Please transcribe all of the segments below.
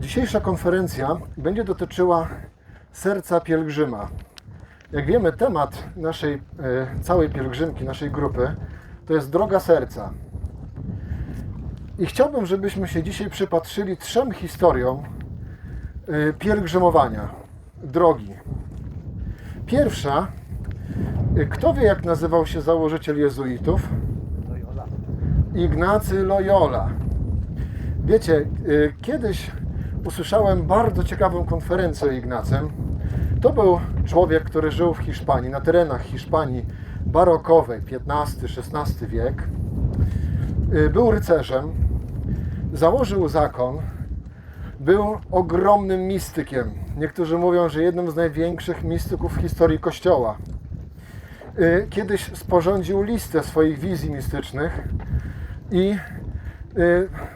Dzisiejsza konferencja będzie dotyczyła serca pielgrzyma. Jak wiemy, temat naszej e, całej pielgrzymki, naszej grupy, to jest droga serca. I chciałbym, żebyśmy się dzisiaj przypatrzyli trzem historiom e, pielgrzymowania, drogi. Pierwsza, e, kto wie jak nazywał się założyciel jezuitów? Ignacy Loyola. Wiecie, kiedyś usłyszałem bardzo ciekawą konferencję o Ignacym. To był człowiek, który żył w Hiszpanii, na terenach Hiszpanii barokowej, XV-XVI wiek. Y, Był rycerzem, założył zakon, był ogromnym mistykiem. Niektórzy mówią, że jednym z największych mistyków w historii Kościoła. Y, Kiedyś sporządził listę swoich wizji mistycznych i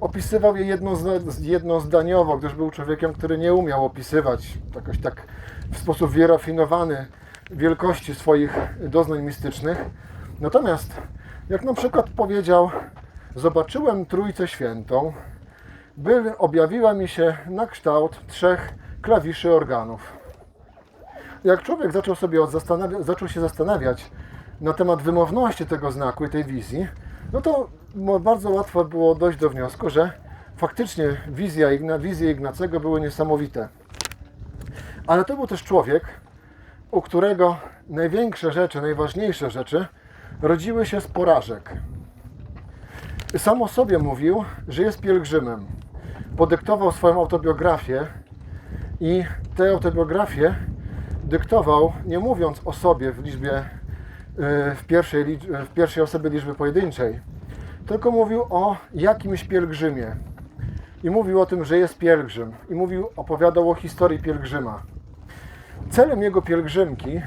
opisywał je jednozna- jednozdaniowo, gdyż był człowiekiem, który nie umiał opisywać jakoś tak w sposób wyrafinowany wielkości swoich doznań mistycznych. Natomiast, jak na przykład powiedział, zobaczyłem Trójcę Świętą, by objawiła mi się na kształt trzech klawiszy organów. Jak człowiek zaczął sobie zaczął się zastanawiać na temat wymowności tego znaku i tej wizji, no to bardzo łatwo było dojść do wniosku, że faktycznie wizja Igna, wizje Ignacego były niesamowite. Ale to był też człowiek, u którego największe rzeczy, najważniejsze rzeczy rodziły się z porażek. Sam o sobie mówił, że jest pielgrzymem. Podyktował swoją autobiografię i tę autobiografię dyktował, nie mówiąc o sobie w liczbie, y, w pierwszej, w pierwszej osobie liczby pojedynczej, tylko mówił o jakimś pielgrzymie. I mówił o tym, że jest pielgrzym. I mówił, opowiadał o historii pielgrzyma. Celem jego pielgrzymki,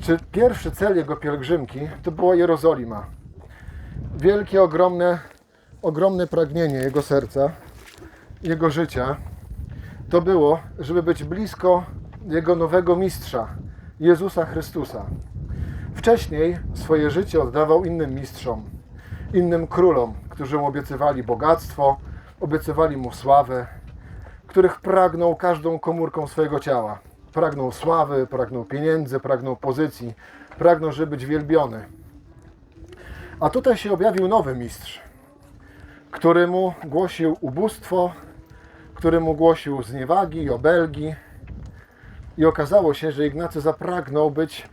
czy pierwszy cel jego pielgrzymki, to była Jerozolima. Wielkie, ogromne, ogromne pragnienie jego serca, jego życia, to było, żeby być blisko jego nowego mistrza, Jezusa Chrystusa. Wcześniej swoje życie oddawał innym mistrzom, innym królom, którzy mu obiecywali bogactwo, obiecywali mu sławę, których pragnął każdą komórką swojego ciała. Pragnął sławy, pragnął pieniędzy, pragnął pozycji, pragnął, żeby być wielbiony. A tutaj się objawił nowy mistrz, który mu głosił ubóstwo, który mu głosił zniewagi i obelgi. I okazało się, że Ignacy zapragnął być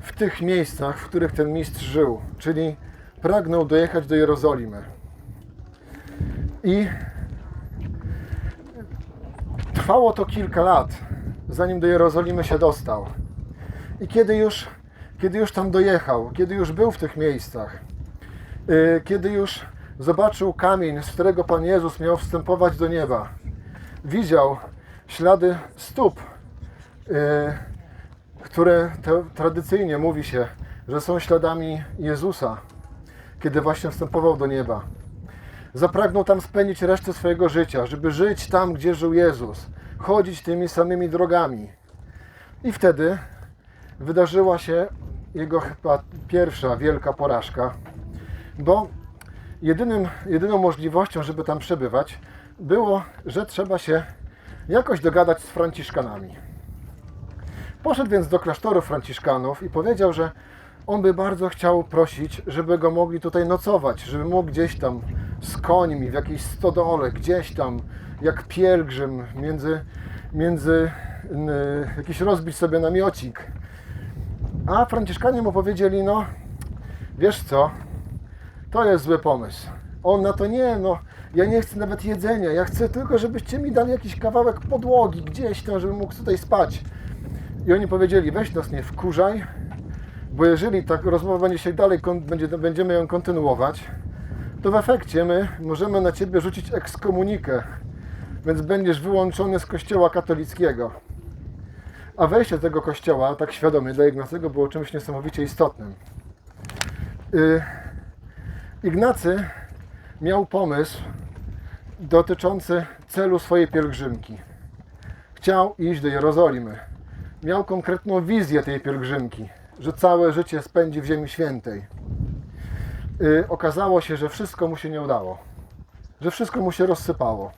w tych miejscach, w których ten mistrz żył, czyli pragnął dojechać do Jerozolimy. I trwało to kilka lat, zanim do Jerozolimy się dostał. I kiedy już, kiedy już tam dojechał, kiedy już był w tych miejscach, yy, kiedy już zobaczył kamień, z którego Pan Jezus miał wstępować do nieba, widział ślady stóp, yy, które tradycyjnie mówi się, że są śladami Jezusa, kiedy właśnie wstępował do nieba. Zapragnął tam spędzić resztę swojego życia, żeby żyć tam, gdzie żył Jezus, chodzić tymi samymi drogami. I wtedy wydarzyła się jego chyba pierwsza wielka porażka, bo jedynym, jedyną możliwością, żeby tam przebywać, było, że trzeba się jakoś dogadać z Franciszkanami. Poszedł więc do klasztoru Franciszkanów i powiedział, że on by bardzo chciał prosić, żeby go mogli tutaj nocować, żeby mógł gdzieś tam z końmi, w jakiejś stodole, gdzieś tam, jak pielgrzym, między, między n, jakiś rozbić sobie namiocik. A Franciszkanie mu powiedzieli, no wiesz co, to jest zły pomysł. On na to nie, no ja nie chcę nawet jedzenia, ja chcę tylko, żebyście mi dali jakiś kawałek podłogi gdzieś tam, żebym mógł tutaj spać. I oni powiedzieli, weź nas nie wkurzaj, bo jeżeli tak rozmowa będzie się dalej, będziemy ją kontynuować, to w efekcie my możemy na Ciebie rzucić ekskomunikę, więc będziesz wyłączony z kościoła katolickiego. A wejście tego kościoła, tak świadomie, dla Ignacego było czymś niesamowicie istotnym. Y, Ignacy miał pomysł dotyczący celu swojej pielgrzymki. Chciał iść do Jerozolimy. Miał konkretną wizję tej pielgrzymki, że całe życie spędzi w Ziemi Świętej. Y, okazało się, że wszystko mu się nie udało, że wszystko mu się rozsypało.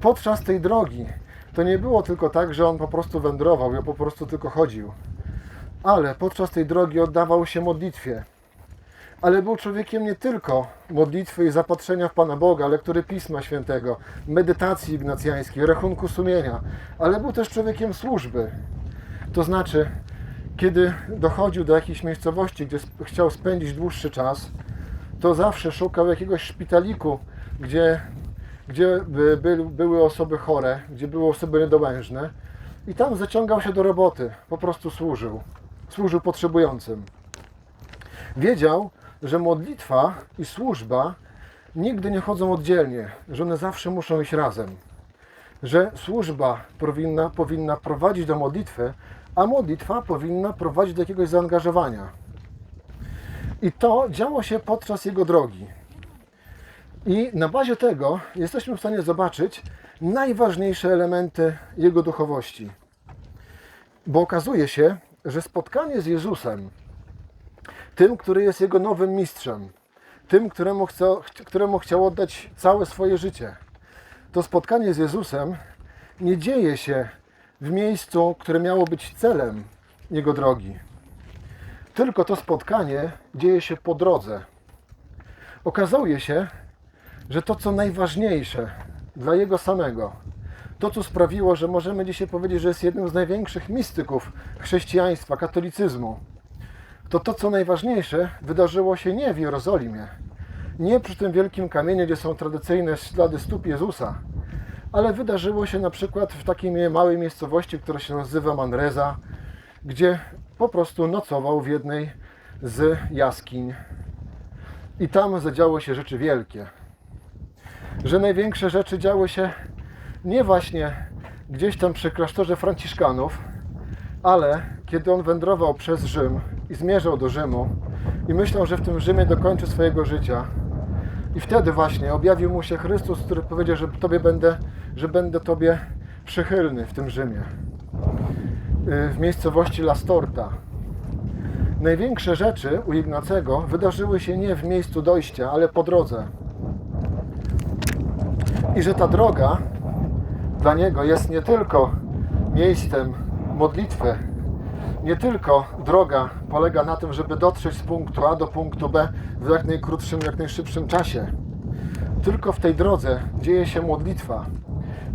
podczas tej drogi to nie było tylko tak, że on po prostu wędrował, ja po prostu tylko chodził, ale podczas tej drogi oddawał się modlitwie. Ale był człowiekiem nie tylko modlitwy i zapatrzenia w Pana Boga, lektury Pisma Świętego, medytacji ignacjańskiej, rachunku sumienia, ale był też człowiekiem służby. To znaczy, kiedy dochodził do jakiejś miejscowości, gdzie chciał spędzić dłuższy czas, to zawsze szukał jakiegoś szpitaliku, gdzie, gdzie by, były osoby chore, gdzie były osoby niedołężne i tam zaciągał się do roboty, po prostu służył. Służył potrzebującym. Wiedział, że modlitwa i służba nigdy nie chodzą oddzielnie, że one zawsze muszą iść razem. Że służba powinna, powinna prowadzić do modlitwy, a modlitwa powinna prowadzić do jakiegoś zaangażowania. I to działo się podczas jego drogi. I na bazie tego jesteśmy w stanie zobaczyć najważniejsze elementy jego duchowości. Bo okazuje się, że spotkanie z Jezusem, tym, który jest jego nowym mistrzem, tym, któremu, chce, któremu chciał oddać całe swoje życie, to spotkanie z Jezusem nie dzieje się w miejscu, które miało być celem jego drogi. Tylko to spotkanie dzieje się po drodze. Okazuje się, że to, co najważniejsze dla jego samego, to, co sprawiło, że możemy dzisiaj powiedzieć, że jest jednym z największych mistyków chrześcijaństwa, katolicyzmu, to to, co najważniejsze, wydarzyło się nie w Jerozolimie, nie przy tym wielkim kamieniu, gdzie są tradycyjne ślady stóp Jezusa, ale wydarzyło się na przykład w takiej małej miejscowości, która się nazywa Manreza, gdzie po prostu nocował w jednej z jaskiń. I tam zadziały się rzeczy wielkie. Że największe rzeczy działy się nie właśnie gdzieś tam przy klasztorze Franciszkanów, ale kiedy on wędrował przez Rzym i zmierzał do Rzymu i myślał, że w tym Rzymie dokończy swojego życia. I wtedy właśnie objawił mu się Chrystus, który powiedział, że Tobie będę, że będę Tobie przychylny w tym Rzymie. Y, W miejscowości Lastorta. Największe rzeczy u Ignacego wydarzyły się nie w miejscu dojścia, ale po drodze. I że ta droga dla niego jest nie tylko miejscem modlitwy, nie tylko droga polega na tym, żeby dotrzeć z punktu A do punktu B w jak najkrótszym, jak najszybszym czasie. Tylko w tej drodze dzieje się modlitwa,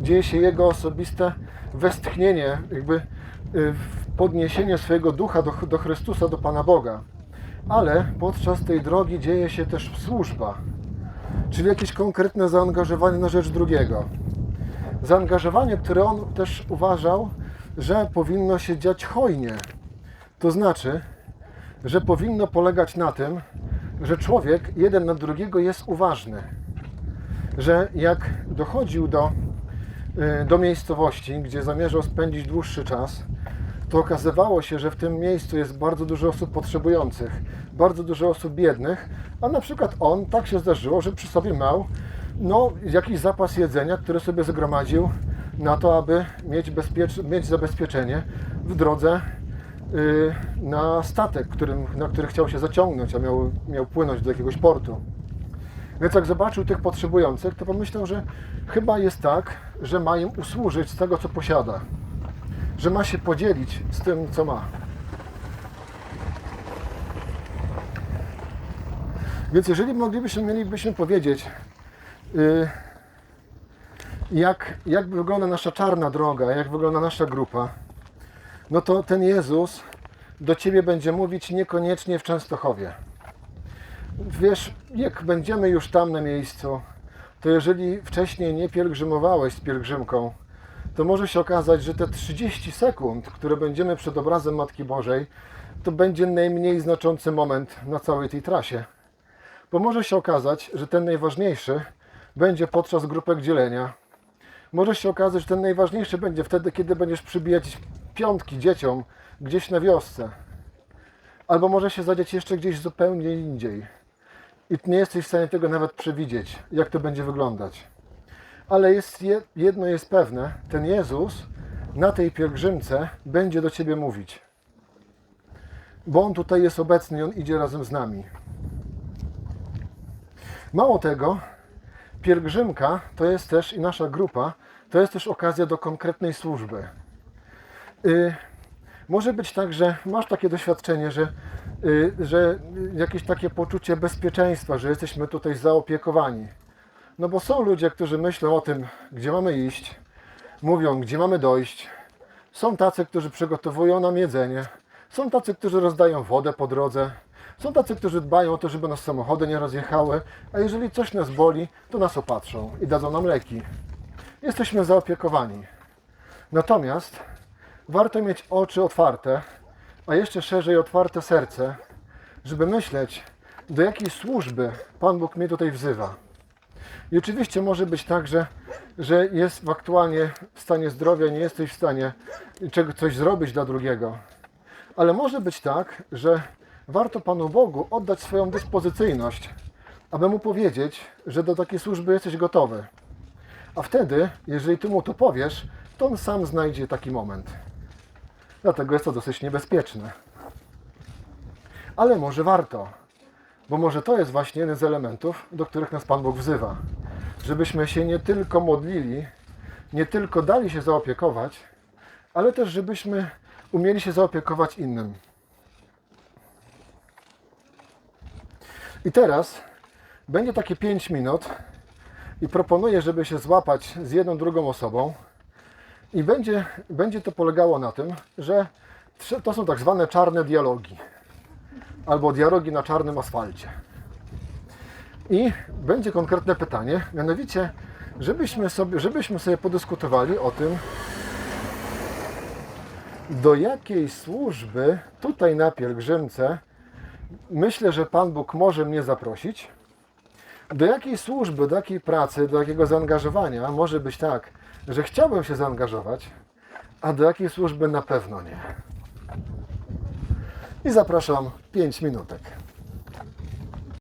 dzieje się jego osobiste westchnienie, jakby y, podniesienie swojego ducha do, do Chrystusa, do Pana Boga. Ale podczas tej drogi dzieje się też służba, czyli jakieś konkretne zaangażowanie na rzecz drugiego. Zaangażowanie, które on też uważał, że powinno się dziać hojnie. To znaczy, że powinno polegać na tym, że człowiek jeden na drugiego jest uważny. Że jak dochodził do, y, do miejscowości, gdzie zamierzał spędzić dłuższy czas, to okazywało się, że w tym miejscu jest bardzo dużo osób potrzebujących, bardzo dużo osób biednych, a na przykład on tak się zdarzyło, że przy sobie miał no, jakiś zapas jedzenia, który sobie zgromadził na to, aby mieć, bezpiecz- mieć zabezpieczenie w drodze y, na statek, którym, na który chciał się zaciągnąć, a miał, miał płynąć do jakiegoś portu. Więc jak zobaczył tych potrzebujących, to pomyślał, że chyba jest tak, że ma im usłużyć z tego, co posiada. Że ma się podzielić z tym, co ma. Więc jeżeli moglibyśmy, mielibyśmy powiedzieć, y, jak, jak wygląda nasza czarna droga, jak wygląda nasza grupa, no to ten Jezus do Ciebie będzie mówić niekoniecznie w Częstochowie. Wiesz, jak będziemy już tam na miejscu, to jeżeli wcześniej nie pielgrzymowałeś z pielgrzymką, to może się okazać, że te 30 sekund, które będziemy przed obrazem Matki Bożej, to będzie najmniej znaczący moment na całej tej trasie. Bo może się okazać, że ten najważniejszy będzie podczas grupek dzielenia. Może się okazać, że ten najważniejszy będzie wtedy, kiedy będziesz przybijać piątki dzieciom gdzieś na wiosce. Albo może się zadziać jeszcze gdzieś zupełnie indziej. I nie jesteś w stanie tego nawet przewidzieć, jak to będzie wyglądać. Ale jest je- jedno jest pewne, ten Jezus na tej pielgrzymce będzie do Ciebie mówić. Bo On tutaj jest obecny i On idzie razem z nami. Mało tego, pielgrzymka to jest też i nasza grupa, to jest też okazja do konkretnej służby. Y, może być tak, że masz takie doświadczenie, że, y, że jakieś takie poczucie bezpieczeństwa, że jesteśmy tutaj zaopiekowani. No bo są ludzie, którzy myślą o tym, gdzie mamy iść, mówią, gdzie mamy dojść. Są tacy, którzy przygotowują nam jedzenie. Są tacy, którzy rozdają wodę po drodze. Są tacy, którzy dbają o to, żeby nas samochody nie rozjechały, a jeżeli coś nas boli, to nas opatrzą i dadzą nam leki. Jesteśmy zaopiekowani. Natomiast warto mieć oczy otwarte, a jeszcze szerzej otwarte serce, żeby myśleć, do jakiej służby Pan Bóg mnie tutaj wzywa. I oczywiście może być tak, że, że jest w aktualnie w stanie zdrowia, nie jesteś w stanie czego, coś zrobić dla drugiego. Ale może być tak, że warto Panu Bogu oddać swoją dyspozycyjność, aby Mu powiedzieć, że do takiej służby jesteś gotowy. A wtedy, jeżeli Ty Mu to powiesz, to On sam znajdzie taki moment. Dlatego jest to dosyć niebezpieczne. Ale może warto, bo może to jest właśnie jeden z elementów, do których nas Pan Bóg wzywa. Żebyśmy się nie tylko modlili, nie tylko dali się zaopiekować, ale też żebyśmy umieli się zaopiekować innym. I teraz będzie takie 5 minut i proponuję, żeby się złapać z jedną, drugą osobą. I będzie, będzie to polegało na tym, że to są tak zwane czarne dialogi albo dialogi na czarnym asfalcie. I będzie konkretne pytanie, mianowicie, żebyśmy sobie, żebyśmy sobie podyskutowali o tym, do jakiej służby tutaj na pielgrzymce myślę, że Pan Bóg może mnie zaprosić. Do jakiej służby, do jakiej pracy, do jakiego zaangażowania może być tak, że chciałbym się zaangażować, a do jakiej służby na pewno nie. I zapraszam 5 minutek.